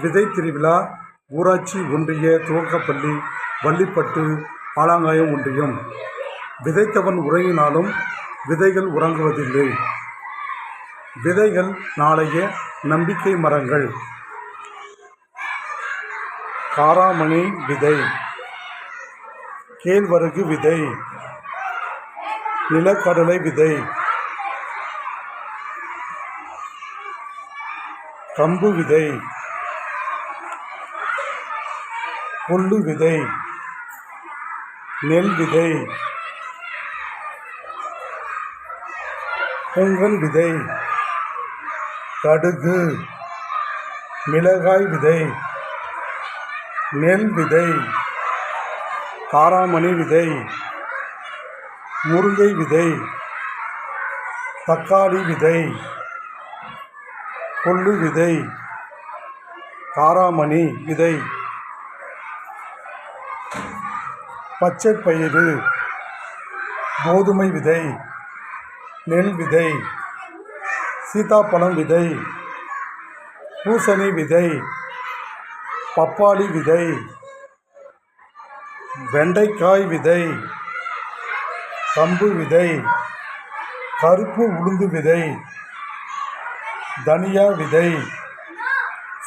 விதை திருவிழா ஊராட்சி ஒன்றிய துவக்கப்பள்ளி வள்ளிப்பட்டு ஆலாங்காயம் ஒன்றியம். விதைத்தவன் உறங்கினாலும் விதைகள் உறங்குவதில்லை. விதைகள் நாளைய நம்பிக்கை மரங்கள். காராமணி விதை. கேழ்வரகு விதை. நிலக்கடலை விதை. கம்பு விதை. கொள்ளு விதை. நெல் விதை. பொங்கல் விதை. கடுகு. மிளகாய் விதை. நெல் விதை. காராமணி விதை. முருங்கை விதை. தக்காளி விதை. கொள்ளு விதை காராமணி விதை. பச்சை பயிறு கோதுமை விதை. நெல் விதை. சீதாப்பழம் விதை. பூசணி விதை. பப்பாளி விதை. வெண்டைக்காய் விதை. கம்பு விதை. கருப்பு உளுந்து விதை. தனியா விதை.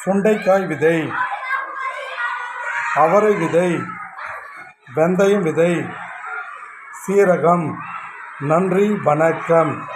சுண்டைக்காய் விதை. அவரை விதை. வெந்தயம் விதை. சீரகம். நன்றி வணக்கம்.